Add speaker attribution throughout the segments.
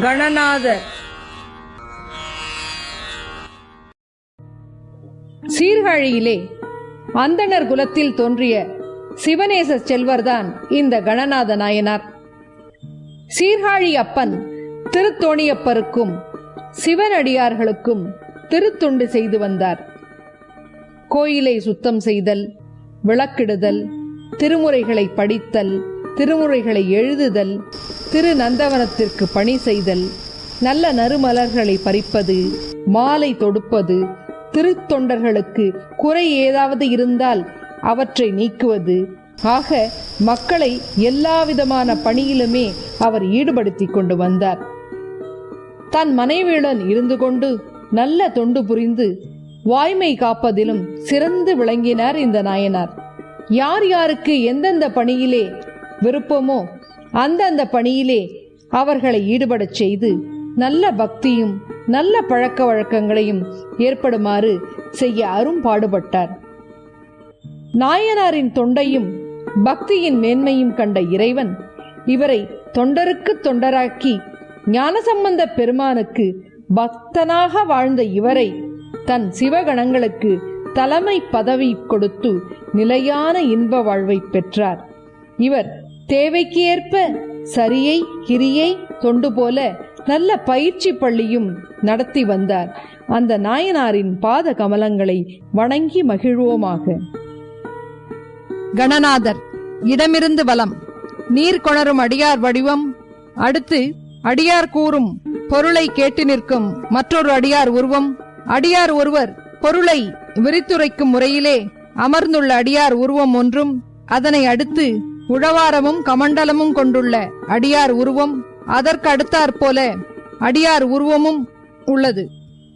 Speaker 1: கணநாதர் சீர்காழியிலே அந்தணர் குலத்தில் தோன்றிய சிவநேச செல்வர்தான் இந்த கணநாத நாயனார். சீர்காழி அப்பன் திருத்தோணியப்பருக்கும் சிவனடியார்களுக்கும் திருத்தொண்டு செய்து வந்தார். கோயிலை சுத்தம் செய்தல் விளக்கிடுதல் திருமுறைகளை படித்தல் திருமுறைகளை எழுதுதல் திரு நந்தவனத்திற்கு பணி செய்தல் நல்ல நறுமலர்களை பறிப்பது மாலை தொடுப்பது திருத்தொண்டர்களுக்கு குறை ஏதாவது இருந்தால் அவற்றை நீக்குவது. ஆக மக்களை எல்லாவிதமான பணியிலுமே அவர் ஈடுபடுத்தி கொண்டு வந்தார். தன் மனைவியுடன் இருந்து கொண்டு நல்ல தொண்டு புரிந்து வாய்மை காப்பதிலும் சிறந்து விளங்கினார் இந்த நாயனார். யார் யாருக்கு எந்தெந்த பணியிலே விருப்பமோ? அந்தந்த பணியிலே அவர்களை ஈடுபடச் செய்து நல்ல பக்தியும் நல்ல பழக்க வழக்கங்களையும் ஏற்படுமாறு செய்ய அரும்பாடுபட்டார் நாயனாரின் தொண்டையும் பக்தியின் மேன்மையும் கண்ட இறைவன் இவரை தொண்டருக்கு தொண்டராக்கி ஞானசம்பந்த பெருமானுக்கு பக்தனாக வாழ்ந்த இவரை தன் சிவகணங்களுக்கு தலைமை பதவி கொடுத்து நிலையான இன்ப வாழ்வை பெற்றார். இவர் தேவைக்கு ஏற்ப சரியை கிரியை தொண்டு போல நல்ல பயிற்சி பள்ளியும் நடத்தி வந்தார். அந்த நாயனாரின் பாத கமலங்களை வணங்கி மகிழ்வோமாக. கணநாதர் இடமிருந்து வலம். நீர் கொணரும் அடியார் வடிவம். அடுத்து அடியார் கூறும் பொருளை கேட்டு நிற்கும் மற்றொரு அடியார் உருவம். அடியார் ஒருவர் பொருளை விரித்துரைக்கும் முறையிலே அமர்ந்துள்ள அடியார் உருவம் ஒன்றும். அதனை அடுத்து உழவாரமும் கமண்டலமும் கொண்டுள்ள அடியார் உருவம் அதற்கு அடுத்தாற் போல அடியார் உருவமும் உள்ளது.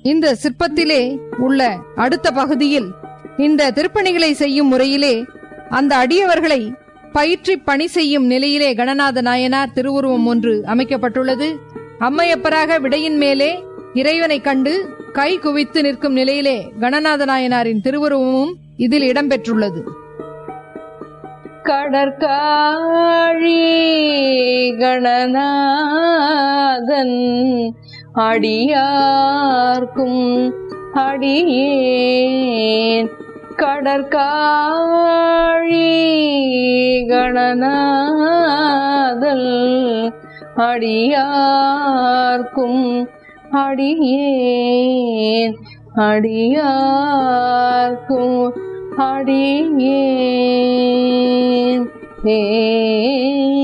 Speaker 1: இந்த சிற்பத்திலே உள்ள அடுத்த பகுதியில் இந்த திருப்பணிகளை செய்யும் முறையிலே அந்த அடியவர்களை பயிற்றி பணி செய்யும் நிலையிலே கணநாத நாயனார் திருவுருவம் ஒன்று அமைக்கப்பட்டுள்ளது. அம்மையப்பராக விடையின் மேலே இறைவனை கண்டு கை குவித்து நிற்கும் நிலையிலே கணநாத நாயனாரின் திருவுருவமும் இதில் இடம்பெற்றுள்ளது. கடற்காழி கணநாதன் அடியார்க்கும் அடியேன். கடற்காழி கணநாதல் அடியார்க்கும் அடியேன். அடியார்க்கும் அடியேன் ஏ